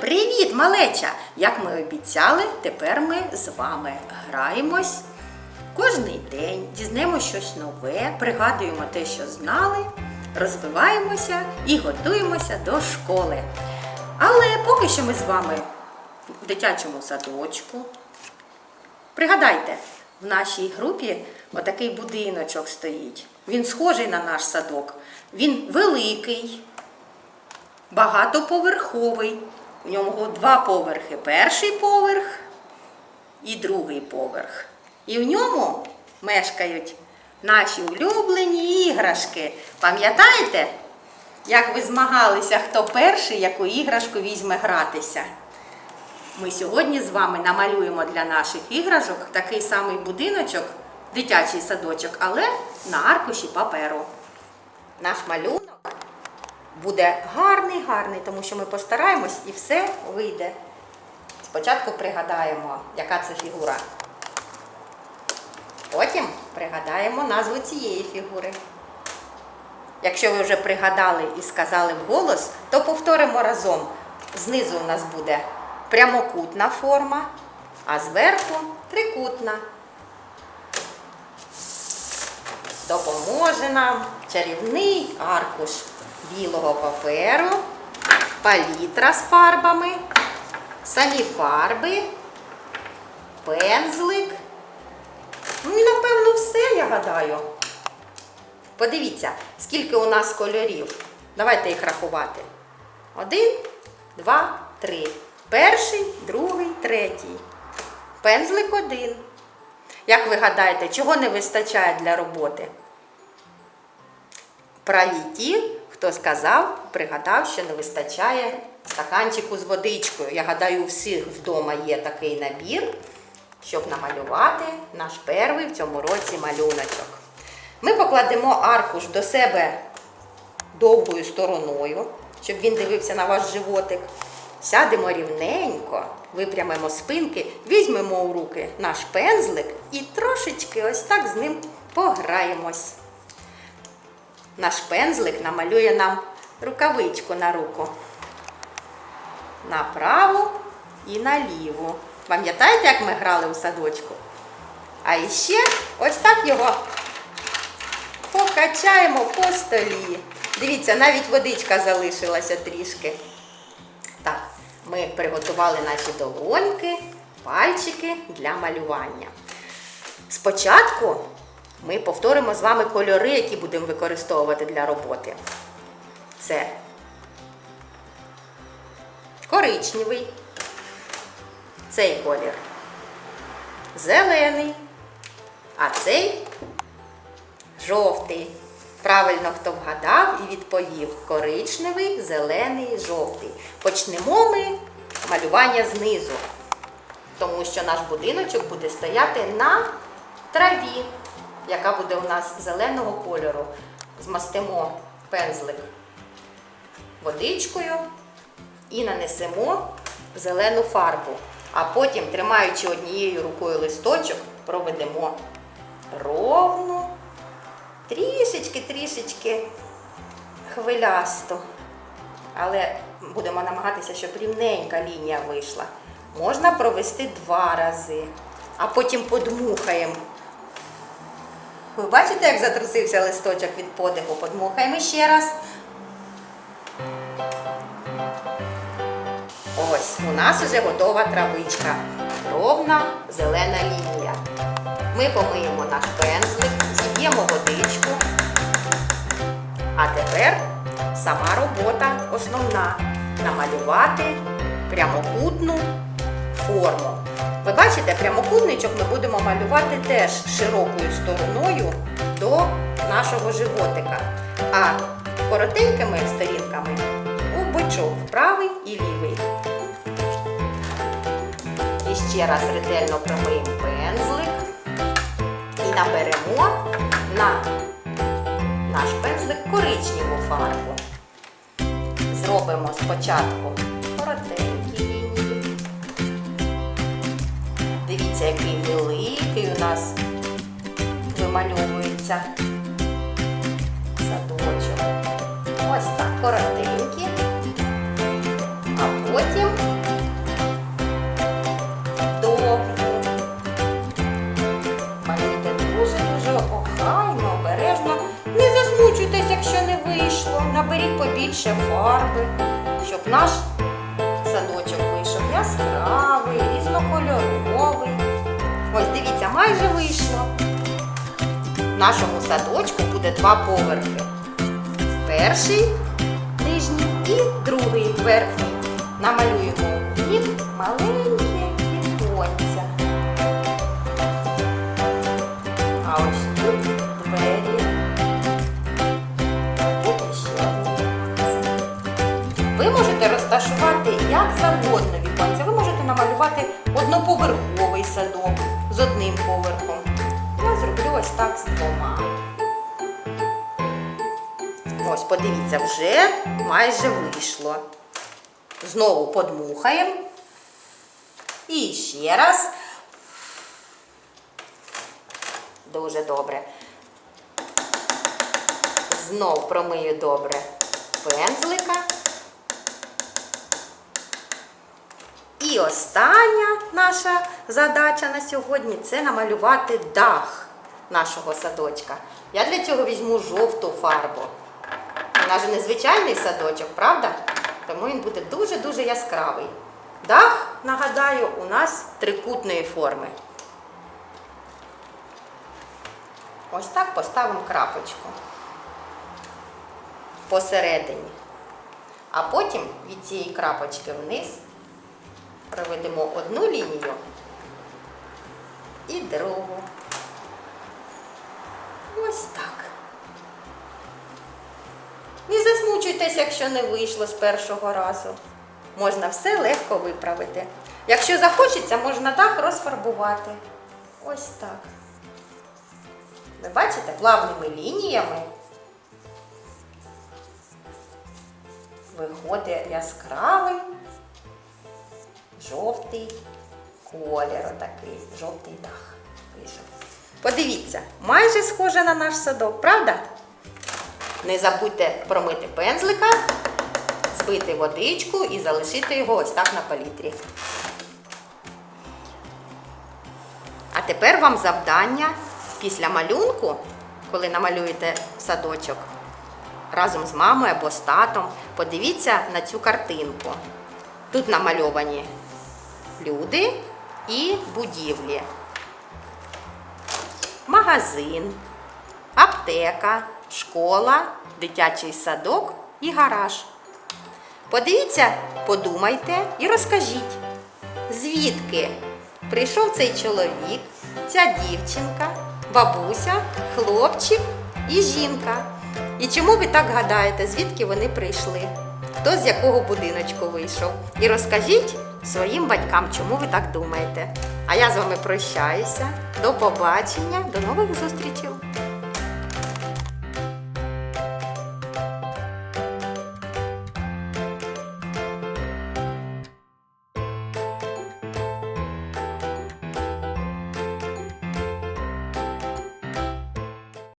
Привіт, малеча! Як ми обіцяли, тепер ми з вами граємось кожний день, дізнаємося щось нове, пригадуємо те, що знали, розвиваємося і готуємося до школи. Але поки що ми з вами в дитячому садочку. Пригадайте, в нашій групі отакий будиночок стоїть. Він схожий на наш садок. Він великий, багатоповерховий. У нього два поверхи. Перший поверх і другий поверх. І в ньому мешкають наші улюблені іграшки. Пам'ятаєте, як ви змагалися, хто перший, яку іграшку візьме гратися? Ми сьогодні з вами намалюємо для наших іграшок такий самий будиночок, дитячий садочок, але на аркуші паперу. Наш малюнок буде гарний, гарний, тому що ми постараємось і все вийде. Спочатку пригадаємо, яка це фігура. Потім пригадаємо назву цієї фігури. Якщо ви вже пригадали і сказали вголос, то повторимо разом. Знизу у нас буде прямокутна форма, а зверху трикутна. Допоможе нам чарівний аркуш білого паперу, палітра з фарбами, самі фарби, пензлик. Ну і напевно все, я гадаю. Подивіться, скільки у нас кольорів. Давайте їх рахувати. Один, два, три. Перший, другий, третій. Пензлик один. Як ви гадаєте, чого не вистачає для роботи? Праві ті, хто сказав, пригадав, що не вистачає стаканчику з водичкою. Я гадаю, у всіх вдома є такий набір, щоб намалювати наш перший в цьому році малюночок. Ми покладемо аркуш до себе довгою стороною, щоб він дивився на ваш животик. Сядемо рівненько, випрямимо спинки, візьмемо у руки наш пензлик і трошечки ось так з ним пограємось. Наш пензлик намалює нам рукавичку на руку. На праву і на ліву. Пам'ятаєте, як ми грали у садочку? А іще ось так його покачаємо по столі. Дивіться, навіть водичка залишилася трішки. Так, ми приготували наші долоньки, пальчики для малювання. Спочатку ми повторимо з вами кольори, які будемо використовувати для роботи. Це коричневий, цей колір, зелений, а цей жовтий. Правильно, хто вгадав і відповів коричневий, зелений, жовтий. Почнемо ми малювання знизу, тому що наш будиночок буде стояти на траві, яка буде у нас зеленого кольору. Змастимо пензлик водичкою і нанесемо зелену фарбу. А потім, тримаючи однією рукою листочок, проведемо ровну трішечки-трішечки хвилясто. Але будемо намагатися, щоб рівненька лінія вийшла. Можна провести два рази, а потім подмухаємо. Ви бачите, як затрусився листочок від подиху? Подмухаємо ще раз. Ось, у нас вже готова травичка. Ровна зелена лінія. Ми помиємо наш пензлик, зіб'ємо водичку. А тепер сама робота основна намалювати прямокутну форму. Бачите, прямокутничок ми будемо малювати теж широкою стороною до нашого животика. А коротенькими сторінками у бочок правий і лівий. І ще раз ретельно промиємо пензлик і наберемо на наш пензлик коричневу фарбу. Зробимо спочатку коротенькі Дивіться, який великий у нас вимальовується садочок. Ось так коротенький, А потім довгі. Малюйте дуже-дуже охайно, обережно. Не засмучуйтесь, якщо не вийшло. Наберіть побільше фарби, щоб наш садочок вийшов яскравий. Ось дивіться, майже вийшло. В нашому садочку буде два поверхи. Перший нижній і другий верхній. Намалюємо них маленьке віконця. А ось тут двері. Тут ще. Ви можете розташувати як завгодно віконця. Ви можете намалювати одноповерховий садок поверхом. Я зроблю ось так з двома. Ось, подивіться, вже майже вийшло. Знову подмухаємо. І ще раз. Дуже добре. Знов промию добре пензлика. І остання наша задача на сьогодні це намалювати дах нашого садочка. Я для цього візьму жовту фарбу. У нас же незвичайний садочок, правда? Тому він буде дуже-дуже яскравий. Дах, нагадаю, у нас трикутної форми. Ось так поставимо крапочку посередині. А потім від цієї крапочки вниз проведемо одну лінію і другу. Ось так. Не засмучуйтесь, якщо не вийшло з першого разу. Можна все легко виправити. Якщо захочеться, можна дах розфарбувати. Ось так. Ви бачите, плавними лініями виходить яскравий жовтий колір, отакий, жовтий дах вийшов. Подивіться, майже схоже на наш садок, правда? Не забудьте промити пензлика, збити водичку і залишити його ось так на палітрі. А тепер вам завдання після малюнку, коли намалюєте садочок разом з мамою або з татом, подивіться на цю картинку. Тут намальовані люди і будівлі. Магазин, аптека, школа, дитячий садок і гараж. Подивіться, подумайте і розкажіть, звідки прийшов цей чоловік, ця дівчинка, бабуся, хлопчик і жінка. І чому ви так гадаєте, звідки вони прийшли? Хто з якого будиночку вийшов? І розкажіть своїм батькам, чому ви так думаєте. А я з вами прощаюся. До побачення, до нових зустрічей!